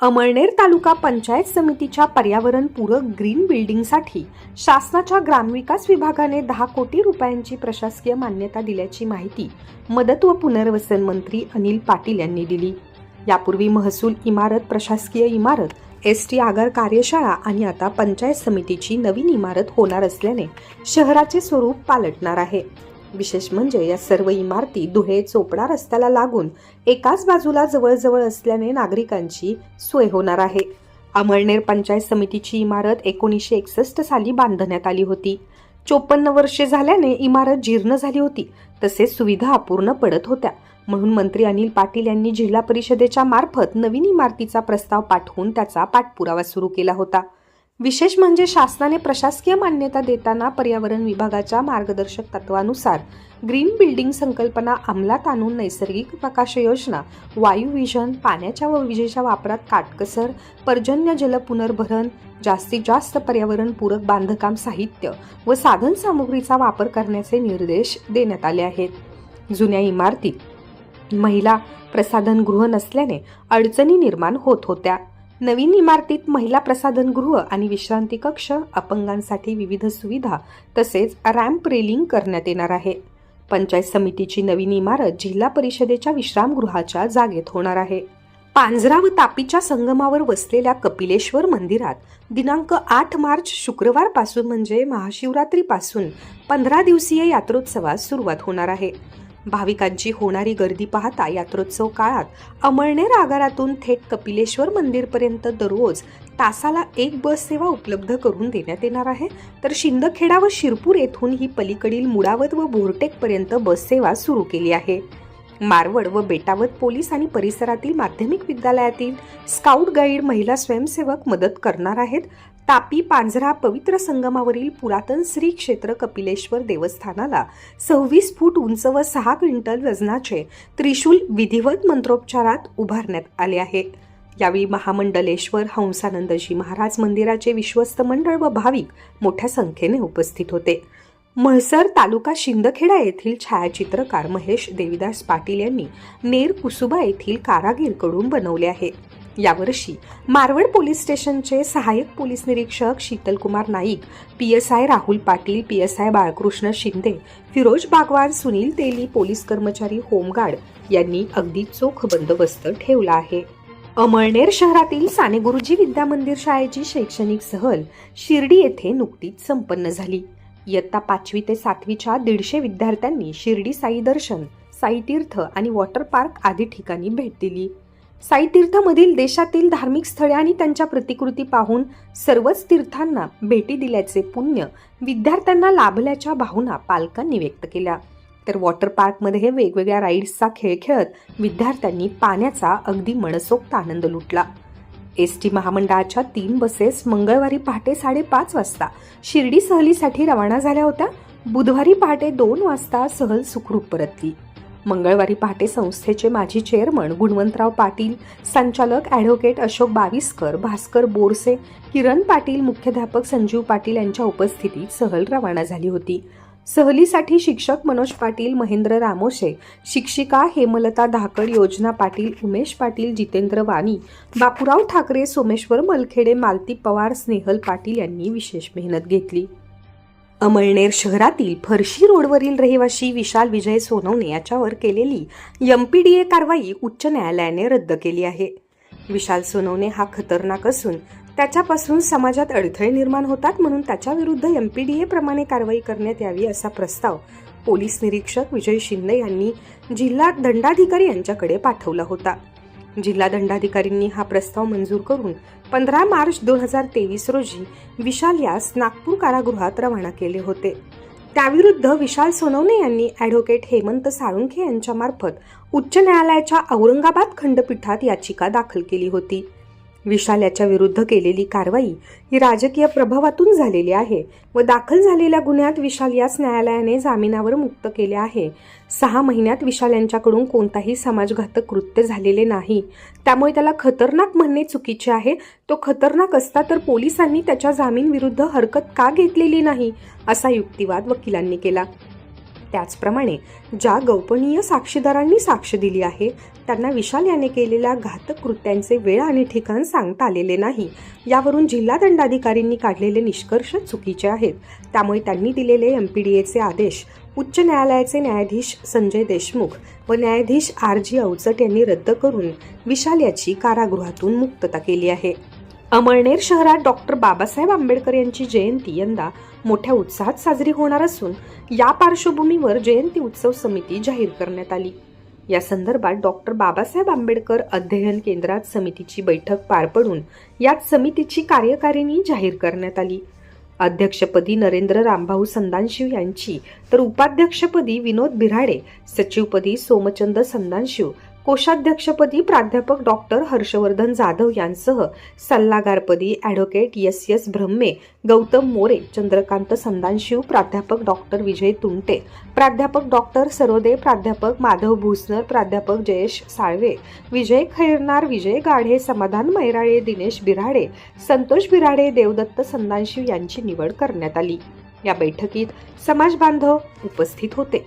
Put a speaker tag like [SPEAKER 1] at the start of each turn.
[SPEAKER 1] अमळनेर तालुका पंचायत समितीच्या पर्यावरणपूरक ग्रीन बिल्डिंगसाठी शासनाच्या ग्रामविकास विभागाने दहा कोटी रुपयांची प्रशासकीय मान्यता दिल्याची माहिती मदत व पुनर्वसन मंत्री अनिल पाटील यांनी दिली. यापूर्वी महसूल इमारत प्रशासकीय इमारत एस टी आगार कार्यशाळा आणि आता पंचायत समितीची नवीन इमारत होणार असल्याने शहराचे स्वरूप पालटणार आहे. विशेष म्हणजे या सर्व इमारती दुहे चोपडा रस्त्याला लागून एकाच बाजूला जवळजवळ असल्याने नागरिकांची सोय होणार आहे. अमळनेर पंचायत समितीची इमारत एकोणीसशे एकसष्ट साली बांधण्यात आली होती. चोपन्न वर्षे झाल्याने इमारत जीर्ण झाली होती. तसेच सुविधा अपूर्ण पडत होत्या. म्हणून मंत्री अनिल पाटील यांनी जिल्हा परिषदेच्या मार्फत नवीन इमारतीचा प्रस्ताव पाठवून त्याचा पाठपुरावा सुरू केला होता. विशेष म्हणजे शासनाने प्रशासकीय मान्यता देताना पर्यावरण विभागाच्या मार्गदर्शक तत्वानुसार ग्रीन बिल्डिंग संकल्पना अंमलात आणून नैसर्गिक प्रकाश योजना वायू विजन पाण्याच्या व विजेच्या वापरात काटकसर पर्जन्य जल पुनर्भरण जास्तीत जास्त पर्यावरणपूरक बांधकाम साहित्य व साधन सामुग्रीचा वापर करण्याचे निर्देश देण्यात आले आहेत. जुन्या इमारतीत महिला प्रसाधनगृह नसल्याने अडचणी निर्माण होत होत्या. नवीन इमारतीत महिला प्रसाधनगृह आणि विश्रांती कक्ष अपंगांसाठी विविध सुविधा तसेच रॅम्प रेलिंग करण्यात येणार आहे. पंचायत समितीची नवीन इमारत जिल्हा परिषदेच्या विश्रामगृहाच्या जागेत होणार आहे. पांझरा व तापीच्या संगमावर वसलेल्या कपिलेश्वर मंदिरात दिनांक आठ मार्च शुक्रवारपासून म्हणजे महाशिवरात्रीपासून पंधरा दिवसीय यात्रोत्सवास सुरुवात होणार आहे. भाविकांची होणारी गर्दी पाहता यात्रोत्सव काळात अमळनेर आगारातून थेट कपिलेश्वर मंदिरपर्यंत दररोज तासाला एक बस सेवा उपलब्ध करून देण्यात येणार आहे. तर शिंदखेडा व शिरपूर येथून ही पलीकडील मुडावत व बोरटेकपर्यंत बससेवा सुरू केली आहे. मारवड व बेटावत पोलीस आणि परिसरातील माध्यमिक विद्यालयातील स्काउट गाईड महिला स्वयंसेवक मदत करणार आहेत. तापी पांझरा पवित्र संगमावरील पुरातन श्री क्षेत्र कपिलेश्वर देवस्थानाला सव्वीस फूट उंच व सहा क्विंटल वजनाचे त्रिशूल विधिवत मंत्रोपचारात उभारण्यात आले आहे यावेळी महामंडलेश्वर हंसानंदजी महाराज मंदिराचे विश्वस्त मंडळ व भाविक मोठ्या संख्येने उपस्थित होते. म्हळसर तालुका शिंदखेडा येथील छायाचित्रकार महेश देविदास पाटील यांनी नेर कुसुबा येथील कारागीरकडून बनवले आहे. यावर्षी मारवड पोलीस स्टेशनचे सहाय्यक पोलीस निरीक्षक Shitalkumar Naik P S I Rahul Patil P S I Balkrishna Shinde Firoz Bagwan Sunil Teli police कर्मचारी होमगार्ड यांनी अगदी चोख बंदोबस्त ठेवला आहे. अमळनेर शहरातील साने गुरुजी विद्या मंदिर शाळेची शैक्षणिक सहल शिर्डी येथे नुकतीच संपन्न झाली. इयत्ता पाचवी ते सातवीच्या दीडशे विद्यार्थ्यांनी शिर्डी साई दर्शन साईतीर्थ आणि वॉटर पार्क आदी ठिकाणी भेट दिली. साईतीर्थमधील देशातील धार्मिक स्थळे आणि त्यांच्या प्रतिकृती पाहून सर्वच तीर्थांना भेटी दिल्याचे पुण्य विद्यार्थ्यांना लाभल्याच्या भावना पालकांनी व्यक्त केल्या. तर वॉटर पार्कमध्ये वेगवेगळ्या राईड्सचा खेळ खेळत विद्यार्थ्यांनी पाण्याचा अगदी मनसोक्त आनंद लुटला. एस टी महामंडळाच्या तीन बसेस मंगळवारी पहाटे साडेपाच वाजता शिर्डी सहलीसाठी रवाना झाल्या होत्या. बुधवारी पहाटे दोन वाजता सहल सुखरूप परतली. मंगळवारी पहाटे संस्थेचे माजी चेअरमन गुणवंतराव पाटील संचालक ॲडव्होकेट अशोक बाविस्कर भास्कर बोरसे किरण पाटील मुख्याध्यापक संजीव पाटील यांच्या उपस्थितीत सहल रवाना झाली होती. सहलीसाठी शिक्षक मनोज पाटील महेंद्र रामोशे शिक्षिका हेमलता धाकड योजना पाटील उमेश पाटील जितेंद्र वाणी बापूराव ठाकरे सोमेश्वर मलखेडे मालती पवार स्नेहल पाटील यांनी विशेष मेहनत घेतली. अमळनेर शहरातील फरशी रोडवरील रहिवासी विशाल विजय सोनवणे याच्यावर केलेली एमपीडीए कारवाई उच्च न्यायालयाने रद्द केली आहे. विशाल सोनवणे हा खतरनाक असून त्याच्यापासून समाजात अडथळे निर्माण होतात म्हणून त्याच्या विरुद्ध डी प्रमाणे कारवाई करण्यात यावी असा प्रस्ताव पोलीस निरीक्षक विजय शिंदे यांनी जिल्हा दंडाधिकारी यांच्याकडे पाठवला होता. जिल्हा दंडाधिकारींनी हा प्रस्ताव मंजूर करून पंधरा मार्च दोन हजार तेवीस रोजी विशाल यास नागपूर कारागृहात रवाना केले होते. त्याविरुद्ध विशाल सोनवणे यांनी ॲडव्होकेट हेमंत साळुंखे यांच्यामार्फत उच्च न्यायालयाच्या औरंगाबाद खंडपीठात याचिका दाखल केली होती. विशाल याच्या विरुद्ध केलेली कारवाई ही राजकीय प्रभावातून झालेली आहे व दाखल झालेल्या गुन्ह्यात विशाल यास न्यायालयाने जामिनावर मुक्त केले आहे. सहा महिन्यात विशाल यांच्याकडून कोणताही समाजघातक कृत्य झालेले नाही. त्यामुळे त्याला खतरनाक म्हणणे चुकीचे आहे. तो खतरनाक असता तर पोलिसांनी त्याच्या जामीन विरुद्ध हरकत का घेतलेली नाही? असा युक्तिवाद वकिलांनी केला. त्याचप्रमाणे ज्या गोपनीय साक्षीदारांनी साक्ष दिली आहे त्यांना विशाल याने केलेल्या घातक कृत्यांचे वेळ आणि ठिकाण सांगता आलेले नाही. यावरून जिल्हा दंडाधिकारींनी काढलेले निष्कर्ष चुकीचे आहेत. त्यामुळे त्यांनी दिलेले एम पी डी एचे आदेश उच्च न्यायालयाचे न्यायाधीश संजय देशमुख व न्यायाधीश आर जी अवचट यांनी रद्द करून विशाल याची कारागृहातून मुक्तता केली आहे. अमळनेर शहरात डॉक्टर बाबासाहेब आंबेडकर यांची जयंती यंदा मोठ्या उत्साहात साजरी होणार असून या पार्श्वभूमीवर जयंती उत्सव समिती जाहीर करण्यात आली. या संदर्भात डॉक्टर बाबासाहेब आंबेडकर अध्ययन केंद्रात समितीची बैठक पार पडून यात समितीची कार्यकारिणी जाहीर करण्यात आली. अध्यक्षपदी नरेंद्र रामभाऊ संदानशिव यांची तर उपाध्यक्षपदी विनोद बिराडे सचिवपदी सोमचंद संदानशिव कोषाध्यक्षपदी प्राध्यापक डॉक्टर हर्षवर्धन जाधव यांसह सल्लागारपदी advocate S S Brahme Gautam More Chandrakant Sandanshiv प्राध्यापक डॉक्टर विजय तुंटे प्राध्यापक डॉक्टर सरोदे प्राध्यापक माधव भुसनर प्राध्यापक जयेश साळवे विजय खैरनार विजय गाढे समाधान मैराळे दिनेश बिराडे संतोष बिराडे देवदत्त संदानशिव यांची निवड करण्यात आली. या बैठकीत समाज बांधव उपस्थित होते.